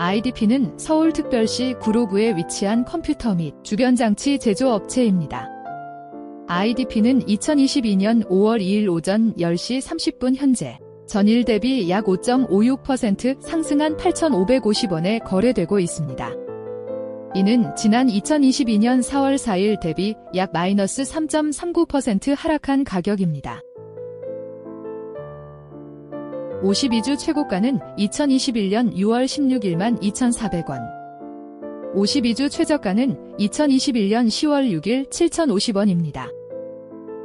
IDP는 서울특별시 구로구에 위치한 컴퓨터 및 주변 장치 제조업체입니다. IDP는 2022년 5월 2일 오전 10시 30분 현재 전일 대비 약 5.56% 상승한 8,550원에 거래되고 있습니다. 이는 지난 2022년 4월 4일 대비 약 마이너스 3.39% 하락한 가격입니다. 52주 최고가는 2021년 6월 16일만 2,400원. 52주 최저가는 2021년 10월 6일 7,050원입니다.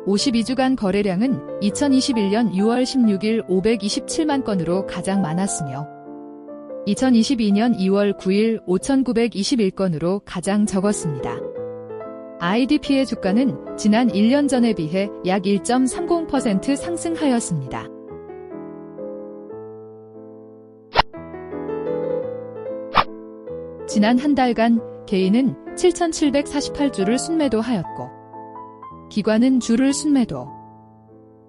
52주간 거래량은 2021년 6월 16일 527만 건으로 가장 많았으며 2022년 2월 9일 5,921건으로 가장 적었습니다. IDP의 주가는 지난 1년 전에 비해 약 1.30% 상승하였습니다. 지난 한 달간 개인은 7,748주를 순매도하였고 기관은 주를 순매도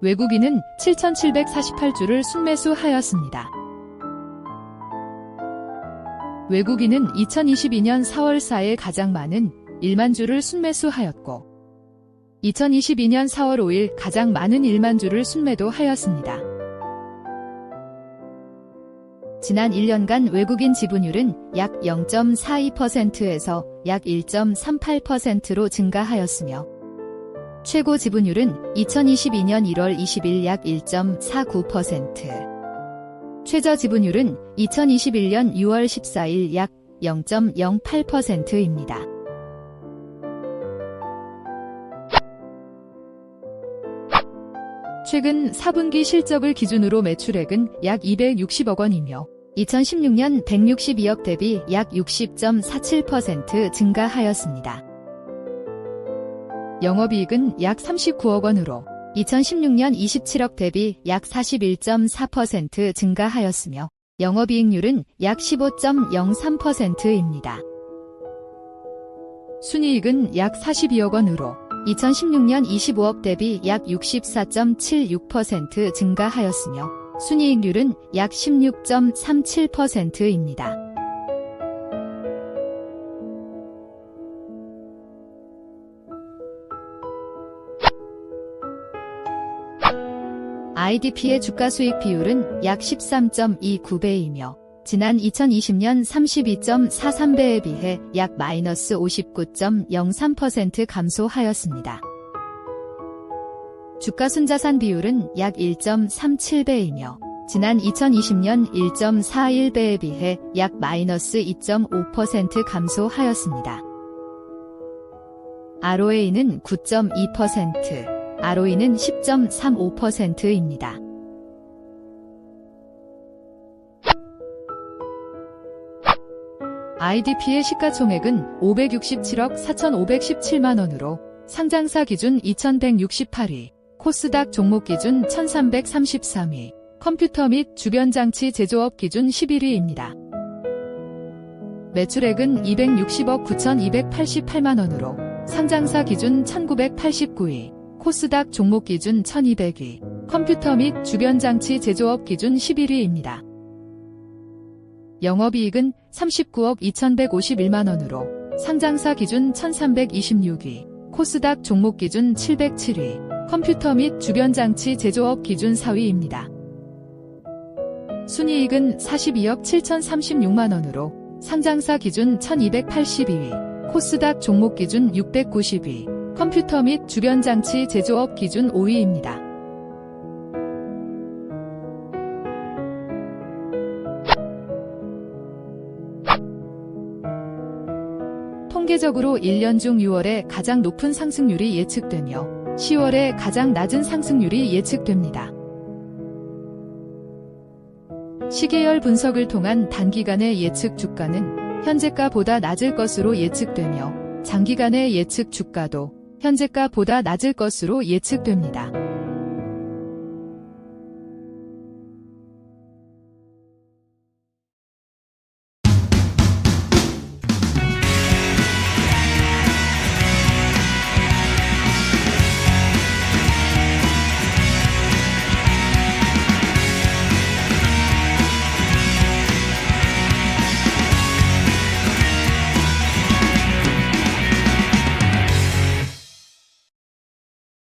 외국인은 7,748주를 순매수하였습니다. 외국인은 2022년 4월 4일 가장 많은 1만 주를 순매수하였고 2022년 4월 5일 가장 많은 1만 주를 순매도하였습니다. 지난 1년간 외국인 지분율은 약 0.42%에서 약 1.38%로 증가하였으며 최고 지분율은 2022년 1월 20일 약 1.49%, 최저 지분율은 2021년 6월 14일 약 0.08%입니다. 최근 4분기 실적을 기준으로 매출액은 약 260억 원이며 2016년 162억 대비 약 60.47% 증가하였습니다. 영업이익은 약 39억 원으로 2016년 27억 대비 약 41.4% 증가하였으며 영업이익률은 약 15.03%입니다. 순이익은 약 42억 원으로 2016년 25억 대비 약 64.76% 증가하였으며 순이익률은 약 16.37%입니다. IDP의 주가 수익 비율은 약 13.29배이며 지난 2020년 32.43배에 비해 약 마이너스 59.03% 감소하였습니다. 주가 순자산 비율은 약 1.37배이며 지난 2020년 1.41배에 비해 약 마이너스 2.5% 감소하였습니다. ROA는 9.2%, ROE는 10.35%입니다. IDP의 시가총액은 567억 4,517만 원으로 상장사 기준 2,168위, 코스닥 종목 기준 1,333위, 컴퓨터 및 주변 장치 제조업 기준 11위입니다. 매출액은 260억 9,288만 원으로 상장사 기준 1,989위, 코스닥 종목 기준 1200위, 컴퓨터 및 주변 장치 제조업 기준 11위입니다. 영업이익은 39억 2151만 원으로 상장사 기준 1326위, 코스닥 종목 기준 707위, 컴퓨터 및 주변 장치 제조업 기준 4위입니다. 순이익은 42억 7036만 원으로 상장사 기준 1282위, 코스닥 종목 기준 690위, 컴퓨터 및 주변 장치 제조업 기준 5위입니다. 통계적으로 1년 중 6월에 가장 높은 상승률이 예측되며 10월에 가장 낮은 상승률이 예측됩니다. 시계열 분석을 통한 단기간의 예측 주가는 현재가보다 낮을 것으로 예측되며 장기간의 예측 주가도 현재가보다 낮을 것으로 예측됩니다.